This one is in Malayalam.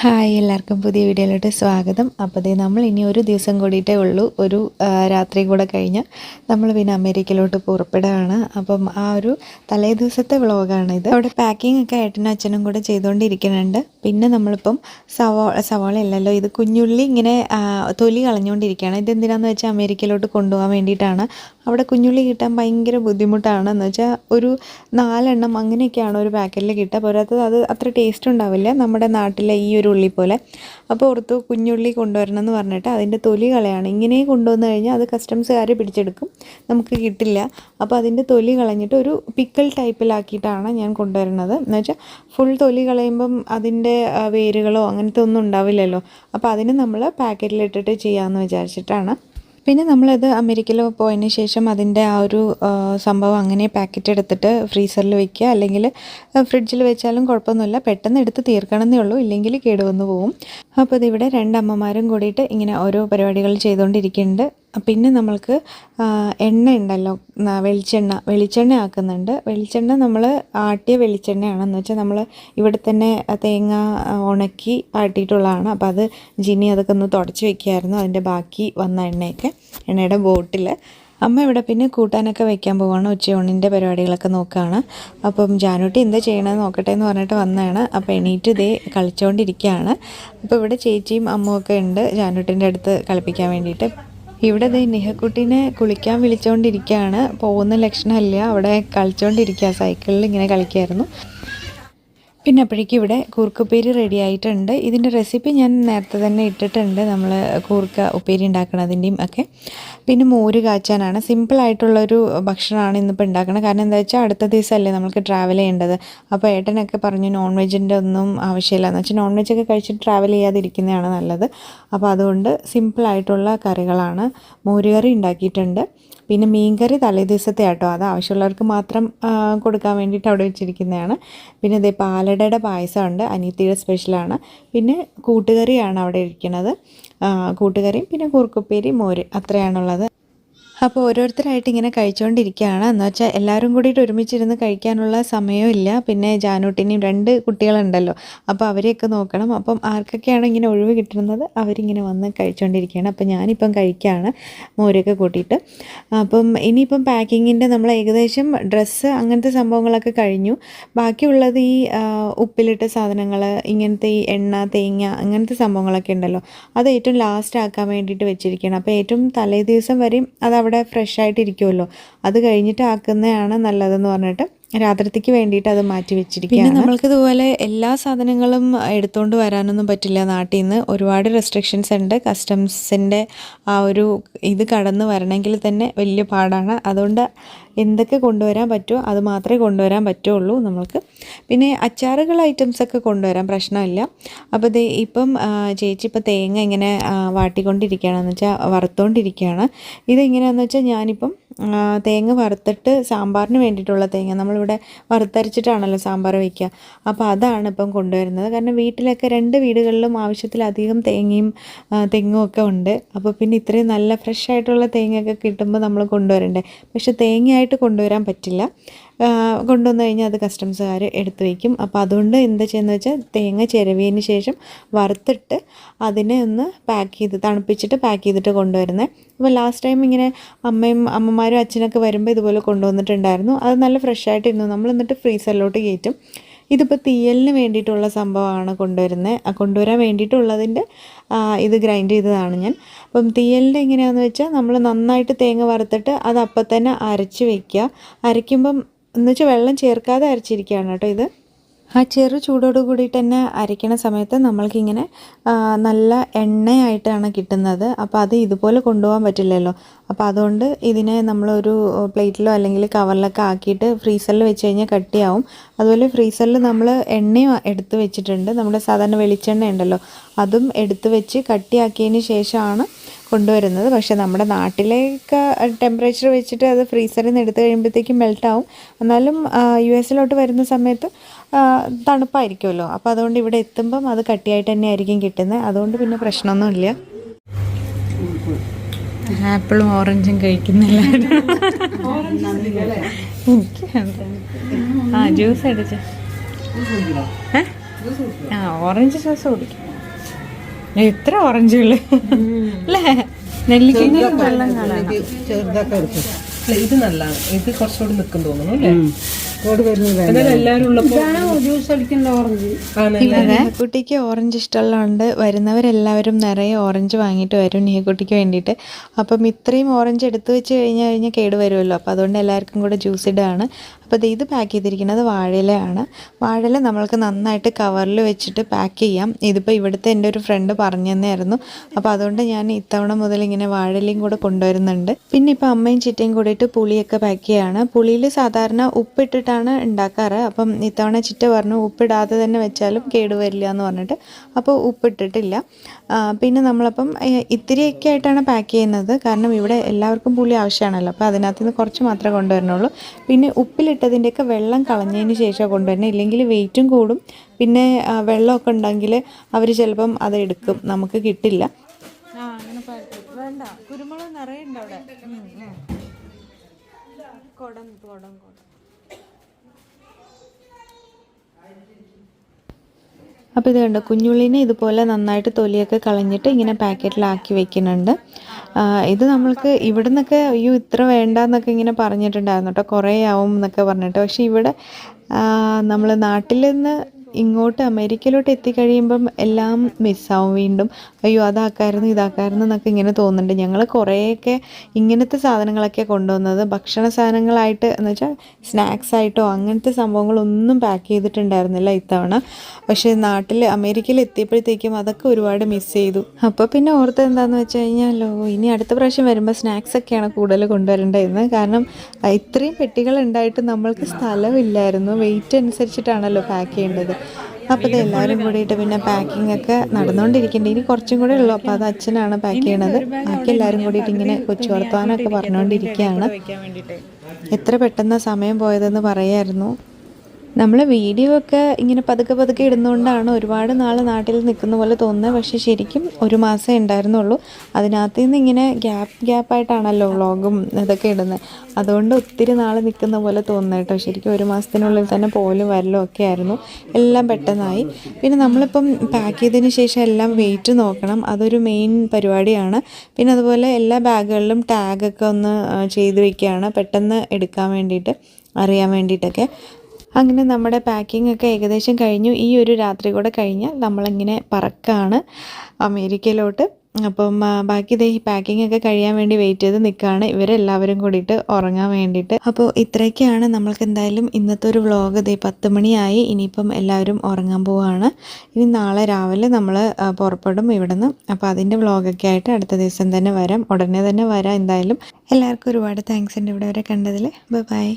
ഹായ് എല്ലാവർക്കും പുതിയ വീഡിയോയിലോട്ട് സ്വാഗതം. അപ്പോൾ ദേ നമ്മൾ ഇനി ഒരു ദിവസം കൂടിയിട്ടേ ഉള്ളൂ. ഒരു രാത്രി കൂടെ കഴിഞ്ഞ് നമ്മൾ പിന്നെ അമേരിക്കയിലോട്ട് പുറപ്പെടുകയാണ്. അപ്പം ആ ഒരു തലേ ദിവസത്തെ വ്ളോഗാണ് ഇത് അവിടെ പാക്കിംഗ് ഒക്കെ ഏട്ടനും അച്ഛനും കൂടെ ചെയ്തുകൊണ്ടിരിക്കുന്നുണ്ട് പിന്നെ നമ്മളിപ്പം സവോ സവാള ഇല്ലല്ലോ ഇത് കുഞ്ഞുള്ളി ഇങ്ങനെ തൊലി കളഞ്ഞുകൊണ്ടിരിക്കുകയാണ് ഇതെന്തിനാന്ന് വെച്ചാൽ അമേരിക്കയിലോട്ട് കൊണ്ടുപോകാൻ വേണ്ടിയിട്ടാണ്. അവിടെ കുഞ്ഞുള്ളി കിട്ടാൻ ഭയങ്കര ബുദ്ധിമുട്ടാണ് എന്ന് വെച്ചാൽ ഒരു നാലെണ്ണം അങ്ങനെയൊക്കെയാണ് ഒരു പാക്കറ്റിൽ കിട്ടുക. പോരാത്തത് അത് അത്ര ടേസ്റ്റ് ഉണ്ടാവില്ല. നമ്മുടെ നാട്ടിലെ ഈ ഒരു ഉള്ളി പോലെ. അപ്പോൾ ഓർത്തു കുഞ്ഞുള്ളി കൊണ്ടുവരണം എന്ന് പറഞ്ഞിട്ട് അതിന്റെ തൊലി കളയാണ്. ഇങ്ങനെ കൊണ്ടുവന്നു കഴിഞ്ഞാൽ അത് കസ്റ്റംസുകാർ പിടിച്ചെടുക്കും. നമുക്ക് കിട്ടില്ല. അപ്പോൾ അതിന്റെ തൊലി കളഞ്ഞിട്ട് ഒരു പിക്കൽ ടൈപ്പിലാക്കിയിട്ടാണ് ഞാൻ കൊണ്ടുവരുന്നത്. എന്ന് വെച്ചാൽ ഫുൾ തൊലി കളയുമ്പം അതിന്റെ വേരുകളോ അങ്ങനത്തെ ഒന്നും ഉണ്ടാവില്ലല്ലോ. അപ്പോൾ അതിന് നമ്മൾ പാക്കറ്റിലിട്ടിട്ട് ചെയ്യാമെന്ന് വിചാരിച്ചിട്ടാണ്. പിന്നെ നമ്മളത് അമേരിക്കയിൽ പോയതിന് ശേഷം അതിന്റെ ആ ഒരു സംഭവം അങ്ങനെ പാക്കറ്റ് എടുത്തിട്ട് ഫ്രീസറിൽ വെക്കുക. അല്ലെങ്കിൽ ഫ്രിഡ്ജിൽ വെച്ചാലും കുഴപ്പമൊന്നുമില്ല. പെട്ടെന്ന് എടുത്ത് തീർക്കണം എന്നേ ഉള്ളൂ. ഇല്ലെങ്കിൽ കേടുവന്നു പോവും. അപ്പോൾ ഇതിവിടെ രണ്ടമ്മമാരും കൂടിയിട്ട് ഇങ്ങനെ ഓരോ പരിപാടികൾ ചെയ്തുകൊണ്ടിരിക്കുന്നുണ്ട്. പിന്നെ നമ്മൾക്ക് എണ്ണ ഉണ്ടല്ലോ വെളിച്ചെണ്ണ വെളിച്ചെണ്ണ ആക്കുന്നുണ്ട്. വെളിച്ചെണ്ണ നമ്മൾ ആട്ടിയ വെളിച്ചെണ്ണയാണെന്ന് വെച്ചാൽ നമ്മൾ ഇവിടെ തന്നെ തേങ്ങ ഉണക്കി ആട്ടിയിട്ടുള്ളതാണ്. അപ്പോൾ അത് ജിനി അതൊക്കെ ഒന്ന് തുടച്ച് വയ്ക്കുമായിരുന്നു അതിന്റെ ബാക്കി വന്ന എണ്ണയൊക്കെ എണ്ണയുടെ ബോട്ടിൽ അമ്മ ഇവിടെ പിന്നെ കൂട്ടാനൊക്കെ വെക്കാൻ പോവാണ്. ഉച്ചയൂണിന്റെ പരിപാടികളൊക്കെ നോക്കുകയാണ് അപ്പം ജാനൂട്ടി എന്താ ചെയ്യണമെന്ന് നോക്കട്ടെ എന്ന് പറഞ്ഞിട്ട് വന്നതാണ്. അപ്പോൾ എണീറ്റ് ഇതേ കളിച്ചുകൊണ്ടിരിക്കുകയാണ് അപ്പോൾ ഇവിടെ ചേച്ചിയും അമ്മുമൊക്കെ ഉണ്ട്. ജാനൂട്ടിന്റെ അടുത്ത് കളിപ്പിക്കാൻ വേണ്ടിയിട്ട്. ഇവിടെ ദേ നിഹക്കുട്ടീനെ കുളിക്കാൻ വിളിച്ചുകൊണ്ടിരിക്കുകയാണ് പോകുന്ന ലക്ഷണമല്ല. അവിടെ കളിച്ചുകൊണ്ടിരിക്കുക സൈക്കിളിൽ ഇങ്ങനെ കളിക്കായിരുന്നു. പിന്നെ അപ്പോഴേക്കും ഇവിടെ കൂർക്കുപ്പേരി റെഡി ആയിട്ടുണ്ട്. ഇതിന്റെ റെസിപ്പി ഞാൻ നേരത്തെ തന്നെ ഇട്ടിട്ടുണ്ട്. നമ്മൾ കൂർക്ക ഉപ്പേരി ഉണ്ടാക്കണതിന്റെയും ഒക്കെ. പിന്നെ മോര് കാച്ചാനാണ്. സിമ്പിളായിട്ടുള്ളൊരു ഭക്ഷണമാണ് ഇന്നിപ്പോൾ ഉണ്ടാക്കുന്നത് കാരണം എന്താ വെച്ചാൽ അടുത്ത ദിവസമല്ലേ നമുക്ക് ട്രാവൽ ചെയ്യേണ്ടത്. അപ്പോൾ ഏട്ടനൊക്കെ പറഞ്ഞു നോൺ വെജിന്റെ ഒന്നും ആവശ്യമില്ല എന്ന് വെച്ചാൽ നോൺ വെജൊക്കെ കഴിച്ചിട്ട് ട്രാവൽ ചെയ്യാതിരിക്കുന്നതാണ് നല്ലത്. അപ്പോൾ അതുകൊണ്ട് സിമ്പിളായിട്ടുള്ള കറികളാണ് മോര് കറി ഉണ്ടാക്കിയിട്ടുണ്ട്. പിന്നെ മീൻകറി തലേ ദിവസത്തെ ആട്ടോ. അത് ആവശ്യമുള്ളവർക്ക് മാത്രം കൊടുക്കാൻ വേണ്ടിയിട്ട് അവിടെ വെച്ചിരിക്കുന്നതാണ്. പിന്നെ ഇതേ പാലടയുടെ പായസമുണ്ട്. അനിയത്തിയുടെ സ്പെഷ്യലാണ് പിന്നെ കൂട്ടുകറിയാണ് അവിടെ ഇരിക്കുന്നത്. കൂട്ടുകറിയും പിന്നെ കുറുക്കുപ്പേരി മോര് അത്രയാണുള്ളത്. അപ്പോൾ ഓരോരുത്തരായിട്ട് ഇങ്ങനെ കഴിച്ചുകൊണ്ടിരിക്കുകയാണ് എന്ന് വെച്ചാൽ എല്ലാവരും കൂടിയിട്ട് ഒരുമിച്ചിരുന്ന് കഴിക്കാനുള്ള സമയവും ഇല്ല. പിന്നെ ജാനൂട്ടിനെയും രണ്ട് കുട്ടികളുണ്ടല്ലോ. അപ്പോൾ അവരെയൊക്കെ നോക്കണം. അപ്പം ആർക്കൊക്കെയാണ് ഇങ്ങനെ ഒഴിവ് കിട്ടുന്നത്? അവരിങ്ങനെ വന്ന് കഴിച്ചുകൊണ്ടിരിക്കുകയാണ് അപ്പോൾ ഞാനിപ്പം കഴിക്കുകയാണ് മോരൊക്കെ കൂട്ടിയിട്ട്. അപ്പം ഇനിയിപ്പം പാക്കിങ്ങിന്റെ നമ്മൾ ഏകദേശം ഡ്രസ്സ് അങ്ങനത്തെ സംഭവങ്ങളൊക്കെ കഴിഞ്ഞു. ബാക്കിയുള്ളത് ഈ ഉപ്പിലിട്ട സാധനങ്ങൾ ഇങ്ങനത്തെ ഈ എണ്ണ തേങ്ങ അങ്ങനത്തെ സംഭവങ്ങളൊക്കെ ഉണ്ടല്ലോ. അത് ഏറ്റവും ലാസ്റ്റ് ആക്കാൻ വേണ്ടിയിട്ട് വെച്ചിരിക്കുകയാണ്. അപ്പോൾ ഏറ്റവും തലേ ദിവസം വരെയും അത് അവിടെ ഫ്രഷ് ആയിട്ടിരിക്കുമല്ലോ അത് കഴിഞ്ഞിട്ട് ആക്കുന്നതാണ് നല്ലതെന്ന് പറഞ്ഞിട്ട് രാത്രിക്ക് വേണ്ടിയിട്ട് അത് മാറ്റി വെച്ചിരിക്കുകയാണ് പിന്നെ നമ്മൾക്ക് ഇതുപോലെ എല്ലാ സാധനങ്ങളും എടുത്തുകൊണ്ട് വരാനൊന്നും പറ്റില്ല നാട്ടിൽ നിന്ന് ഒരുപാട് റെസ്ട്രിക്ഷൻസ് ഉണ്ട്. കസ്റ്റംസിന്റെ ആ ഒരു ഇത് കടന്ന് വരണമെങ്കിൽ തന്നെ വലിയ പാടാണ്. അതുകൊണ്ട് എന്തൊക്കെ കൊണ്ടുവരാൻ പറ്റുമോ അത് മാത്രമേ കൊണ്ടുവരാൻ പറ്റുള്ളൂ നമ്മൾക്ക്. പിന്നെ അച്ചാറുകൾ ഐറ്റംസ് ഒക്കെ കൊണ്ടുവരാൻ പ്രശ്നമില്ല. അപ്പോൾ ദേ ഇപ്പം ചേച്ചി ഇപ്പോൾ തേങ്ങ ഇങ്ങനെ വാട്ടിക്കൊണ്ടിരിക്കുകയാണെന്ന് വെച്ചാൽ വറുത്തുകൊണ്ടിരിക്കുകയാണ് ഇതെങ്ങനെയാണെന്ന് വെച്ചാൽ ഞാനിപ്പം തേങ്ങ വറുത്തിട്ട് സാമ്പാറിന് വേണ്ടിയിട്ടുള്ള തേങ്ങ. നമ്മളിവിടെ വറുത്തരച്ചിട്ടാണല്ലോ സാമ്പാർ വയ്ക്കുക അപ്പോൾ അതാണ് ഇപ്പം കൊണ്ടുവരുന്നത്. കാരണം വീട്ടിലൊക്കെ രണ്ട് വീടുകളിലും ആവശ്യത്തിലധികം തേങ്ങയും തെങ്ങും ഒക്കെ ഉണ്ട്. അപ്പോൾ പിന്നെ ഇത്രയും നല്ല ഫ്രഷ് ആയിട്ടുള്ള തേങ്ങയൊക്കെ കിട്ടുമ്പോൾ നമ്മൾ കൊണ്ടുവരണ്ടേ. പക്ഷെ തേങ്ങയായിട്ട് കൊണ്ടുവരാൻ പറ്റില്ല. കൊണ്ടുവന്നു കഴിഞ്ഞാൽ അത് കസ്റ്റംസുകാർ എടുത്തു വയ്ക്കും അപ്പോൾ അതുകൊണ്ട് എന്താ ചെയ്യുന്നത് വെച്ചാൽ തേങ്ങ ചിരവിയതിന് ശേഷം വറുത്തിട്ട് അതിനെ ഒന്ന് പാക്ക് ചെയ്ത് തണുപ്പിച്ചിട്ട് പാക്ക് ചെയ്തിട്ട് കൊണ്ടുവരുന്നത് അപ്പോൾ ലാസ്റ്റ് ടൈം ഇങ്ങനെ അമ്മയും അമ്മമാരും അച്ഛനൊക്കെ വരുമ്പോൾ ഇതുപോലെ കൊണ്ടുവന്നിട്ടുണ്ടായിരുന്നു. അത് നല്ല ഫ്രഷായിട്ടിരുന്നു നമ്മൾ എന്നിട്ട് ഫ്രീസറിലോട്ട് കയറ്റും. ഇതിപ്പോൾ തീയലിന് വേണ്ടിയിട്ടുള്ള സംഭവമാണ് കൊണ്ടുവരുന്നത് കൊണ്ടുവരാൻ വേണ്ടിയിട്ടുള്ളതിന്റെ ഇത് ഗ്രൈൻഡ് ചെയ്തതാണ് ഞാൻ. അപ്പം തീയലിന്റെ എങ്ങനെയാണെന്ന് വെച്ചാൽ നമ്മൾ നന്നായിട്ട് തേങ്ങ വറുത്തിട്ട് അത് അപ്പം തന്നെ അരച്ച് വയ്ക്കുക. അരയ്ക്കുമ്പം എന്ന് വെച്ചാൽ വെള്ളം ചേർക്കാതെ അരച്ചിരിക്കുകയാണ് കേട്ടോ ഇത്. ആ ചെറു ചൂടോട് കൂടിയിട്ട് തന്നെ അരയ്ക്കണ സമയത്ത് നമ്മൾക്കിങ്ങനെ നല്ല എണ്ണയായിട്ടാണ് കിട്ടുന്നത്. അപ്പോൾ അത് ഇതുപോലെ കൊണ്ടുപോകാൻ പറ്റില്ലല്ലോ. അപ്പോൾ അതുകൊണ്ട് ഇതിനെ നമ്മളൊരു പ്ലേറ്റിലോ അല്ലെങ്കിൽ കവറിലൊക്കെ ആക്കിയിട്ട് ഫ്രീസറിൽ വെച്ച് കഴിഞ്ഞാൽ കട്ടിയാവും. അതുപോലെ ഫ്രീസറിൽ നമ്മൾ എണ്ണയും എടുത്ത് വെച്ചിട്ടുണ്ട്. നമ്മുടെ സാധാരണ വെളിച്ചെണ്ണ ഉണ്ടല്ലോ അതും എടുത്ത് വെച്ച് കട്ടിയാക്കിയതിന് ശേഷമാണ് കൊണ്ടുവരുന്നത്. പക്ഷേ നമ്മുടെ നാട്ടിലേക്ക് ടെമ്പറേച്ചർ വെച്ചിട്ട് അത് ഫ്രീസറിൽ നിന്ന് എടുത്തു കഴിയുമ്പോഴത്തേക്കും മെൽട്ടാവും എന്നാലും യു എസിലോട്ട് വരുന്ന സമയത്ത് തണുപ്പായിരിക്കുമല്ലോ. അപ്പോൾ അതുകൊണ്ട് ഇവിടെ എത്തുമ്പം അത് കട്ടിയായിട്ട് തന്നെ ആയിരിക്കും കിട്ടുന്നത്. അതുകൊണ്ട് പിന്നെ പ്രശ്നമൊന്നുമില്ല. ആപ്പിളും ഓറഞ്ചും കഴിക്കുന്നില്ല ആ ജ്യൂസ് അടിച്ച. ആ ഓറഞ്ച് ജ്യൂസ് കുടിക്കും. എത്ര ഓറഞ്ചുകൾ അല്ലേ? നെല്ലിക്കഞ്ഞ വെള്ളം കാണാൻ ചെറുതൊക്കെ എടുക്കും. ഇത് നല്ലതാണ്. ഇത് കുറച്ചുകൂടി നിൽക്കും തോന്നുന്നു അല്ലേ? കുട്ടിക്ക് ഓറഞ്ച് ഇഷ്ടമുള്ളതുകൊണ്ട് വരുന്നവരെല്ലാവരും നിറയെ ഓറഞ്ച് വാങ്ങിയിട്ട് വരും നീഹക്കുട്ടിക്ക് വേണ്ടിയിട്ട്. അപ്പം ഇത്രയും ഓറഞ്ച് എടുത്തു വെച്ച് കഴിഞ്ഞ് കഴിഞ്ഞാൽ കേടുവരുമല്ലോ. അപ്പോൾ അതുകൊണ്ട് എല്ലാവർക്കും കൂടെ ജ്യൂസ് ഇടുകയാണ് അപ്പോൾ ഇത് പാക്ക് ചെയ്തിരിക്കുന്നത് വാഴയിലയാണ്. വാഴയില നമ്മൾക്ക് നന്നായിട്ട് കവറിൽ വെച്ചിട്ട് പാക്ക് ചെയ്യാം. ഇതിപ്പോൾ ഇവിടുത്തെ എന്റെ ഒരു ഫ്രണ്ട് പറഞ്ഞു തന്നെയായിരുന്നു അപ്പോൾ അതുകൊണ്ട് ഞാൻ ഇത്തവണ മുതൽ ഇങ്ങനെ വാഴയിലയും കൂടെ കൊണ്ടുവരുന്നുണ്ട്. പിന്നെ ഇപ്പോൾ അമ്മയും ചിറ്റയും കൂടിയിട്ട് പുളിയൊക്കെ പാക്ക് ചെയ്യാണ്. പുളിയിൽ സാധാരണ ഉപ്പിട്ടിട്ടാണ് ഉണ്ടാക്കാറ്. അപ്പം ഇത്തവണ ചിറ്റ പറഞ്ഞു ഉപ്പിടാതെ തന്നെ വെച്ചാലും കേടുവരില്ല എന്ന് പറഞ്ഞിട്ട്. അപ്പോൾ ഉപ്പിട്ടിട്ടില്ല. പിന്നെ നമ്മളപ്പം ഇത്തിരിയൊക്കെ ആയിട്ടാണ് പാക്ക് ചെയ്യുന്നത്. കാരണം ഇവിടെ എല്ലാവർക്കും പുളി ആവശ്യമാണല്ലോ. അപ്പോൾ അതിനകത്ത് നിന്ന് കുറച്ച് മാത്രമേ കൊണ്ടുവരണുള്ളൂ പിന്നെ ഉപ്പിലിട്ടതിന്റെയൊക്കെ വെള്ളം കളഞ്ഞതിന് ശേഷം കൊണ്ടുവരണം ഇല്ലെങ്കിൽ വെയിറ്റും കൂടും. പിന്നെ വെള്ളമൊക്കെ ഉണ്ടെങ്കിൽ അവർ ചിലപ്പം അത് എടുക്കും. നമുക്ക് കിട്ടില്ല. വേണ്ട. കുരുമുളക് നിറയെ ഉണ്ട് അവിടെ. കുടം കുടം കുടം. അപ്പോൾ ഇത് കണ്ടോ? കുഞ്ഞുള്ളിനെ ഇതുപോലെ നന്നായിട്ട് തൊലിയൊക്കെ കളഞ്ഞിട്ട് ഇങ്ങനെ പാക്കറ്റിലാക്കി വെക്കുന്നുണ്ട്. ഇത് നമ്മൾക്ക് ഇവിടെ നിന്നൊക്കെ അയ്യോ ഇത്ര വേണ്ട എന്നൊക്കെ ഇങ്ങനെ പറഞ്ഞിട്ടുണ്ടായിരുന്നു കേട്ടോ കുറേ ആവും എന്നൊക്കെ പറഞ്ഞിട്ട്. പക്ഷേ ഇവിടെ നമ്മൾ നാട്ടിൽ നിന്ന് ഇങ്ങോട്ട് അമേരിക്കയിലോട്ട് എത്തിക്കഴിയുമ്പം എല്ലാം മിസ്സാവും വീണ്ടും. അയ്യോ അതാക്കായിരുന്നു ഇതാക്കായിരുന്നു എന്നൊക്കെ ഇങ്ങനെ തോന്നുന്നുണ്ട്. ഞങ്ങൾ കുറേയൊക്കെ ഇങ്ങനത്തെ സാധനങ്ങളൊക്കെ കൊണ്ടുവന്നത്. ഭക്ഷണ സാധനങ്ങളായിട്ട് എന്ന് വെച്ചാൽ സ്നാക്സ് ആയിട്ടോ അങ്ങനത്തെ സംഭവങ്ങളൊന്നും പാക്ക് ചെയ്തിട്ടുണ്ടായിരുന്നില്ല ഇത്തവണ. പക്ഷേ നാട്ടിൽ അമേരിക്കയിൽ എത്തിയപ്പോഴത്തേക്കും അതൊക്കെ ഒരുപാട് മിസ് ചെയ്തു. അപ്പോൾ പിന്നെ ഓർത്ത് എന്താണെന്ന് വെച്ച് കഴിഞ്ഞാലോ ഇനി അടുത്ത പ്രാവശ്യം വരുമ്പോൾ സ്നാക്സ് ഒക്കെയാണ് കൂടുതൽ കൊണ്ടുവരേണ്ടതെന്ന്. കാരണം ഇത്രയും പെട്ടികൾ ഉണ്ടായിട്ട് നമ്മൾക്ക് സ്ഥലമില്ലായിരുന്നു. വെയിറ്റ് അനുസരിച്ചിട്ടാണല്ലോ പാക്ക് ചെയ്യേണ്ടത്. അപ്പോൾ ഇത് എല്ലാവരും കൂടിയിട്ട് പിന്നെ പാക്കിംഗ് ഒക്കെ നടന്നുകൊണ്ടിരിക്കേണ്ടി ഇനി കുറച്ചും കൂടെ ഉള്ളൂ. അപ്പോൾ അത് അച്ഛനാണ് പാക്ക് ചെയ്യണത്. ബാക്കി എല്ലാവരും കൂടിയിട്ട് ഇങ്ങനെ കൊച്ചു വർത്തമാനമൊക്കെ പറഞ്ഞുകൊണ്ടിരിക്കുകയാണ് എത്ര പെട്ടെന്ന് സമയം പോയതെന്ന് പറയായിരുന്നു. നമ്മൾ വീഡിയോ ഒക്കെ ഇങ്ങനെ പതുക്കെ പതുക്കെ ഇടുന്നതുകൊണ്ടാണ് ഒരുപാട് നാൾ നാട്ടിൽ നിൽക്കുന്ന പോലെ തോന്നുന്നത് പക്ഷേ ശരിക്കും ഒരു മാസമേ ഉണ്ടായിരുന്നുള്ളൂ അതിനകത്ത് നിന്ന് ഇങ്ങനെ ഗ്യാപ്പ് ഗ്യാപ്പായിട്ടാണല്ലോ വ്ളോഗും ഇതൊക്കെ ഇടുന്നത് അതുകൊണ്ട് ഒത്തിരി നാൾ നിൽക്കുന്ന പോലെ തോന്നുന്നത് കേട്ടോ. ശരിക്കും ഒരു മാസത്തിനുള്ളിൽ തന്നെ പോലും വരലും ഒക്കെ ആയിരുന്നു. എല്ലാം പെട്ടെന്നായി. പിന്നെ നമ്മളിപ്പം പാക്ക് ചെയ്തതിന് ശേഷം എല്ലാം വെയിറ്റ് നോക്കണം. അതൊരു മെയിൻ പരിപാടിയാണ്. പിന്നെ അതുപോലെ എല്ലാ ബാഗുകളിലും ടാഗൊക്കെ ഒന്ന് ചെയ്ത് വയ്ക്കുകയാണ് പെട്ടെന്ന് എടുക്കാൻ വേണ്ടിയിട്ട് അറിയാൻ വേണ്ടിയിട്ടൊക്കെ. അങ്ങനെ നമ്മുടെ പാക്കിംഗ് ഒക്കെ ഏകദേശം കഴിഞ്ഞു. ഈ ഒരു രാത്രി കൂടെ കഴിഞ്ഞാൽ നമ്മളിങ്ങനെ പറക്കാണ് അമേരിക്കയിലോട്ട്. അപ്പം ബാക്കി ഈ പാക്കിംഗ് ഒക്കെ കഴിയാൻ വേണ്ടി വെയിറ്റ് ചെയ്ത് നിൽക്കുകയാണ് ഇവരെല്ലാവരും കൂടിയിട്ട് ഉറങ്ങാൻ വേണ്ടിയിട്ട്. അപ്പോൾ ഇത്രയൊക്കെയാണ് നമ്മൾക്ക് എന്തായാലും ഇന്നത്തെ ഒരു വ്ളോഗ് ഇതേ പത്ത് മണിയായി. ഇനിയിപ്പം എല്ലാവരും ഉറങ്ങാൻ പോവുകയാണ് ഇനി നാളെ രാവിലെ നമ്മൾ പുറപ്പെടും ഇവിടുന്ന്. അപ്പോൾ അതിന്റെ വ്ളോഗൊക്കെ ആയിട്ട് അടുത്ത ദിവസം തന്നെ വരാം. ഉടനെ തന്നെ വരാം എന്തായാലും. എല്ലാവർക്കും ഒരുപാട് താങ്ക്സ് ഉണ്ട് ഇവിടെ വരെ കണ്ടതിൽ ബൈ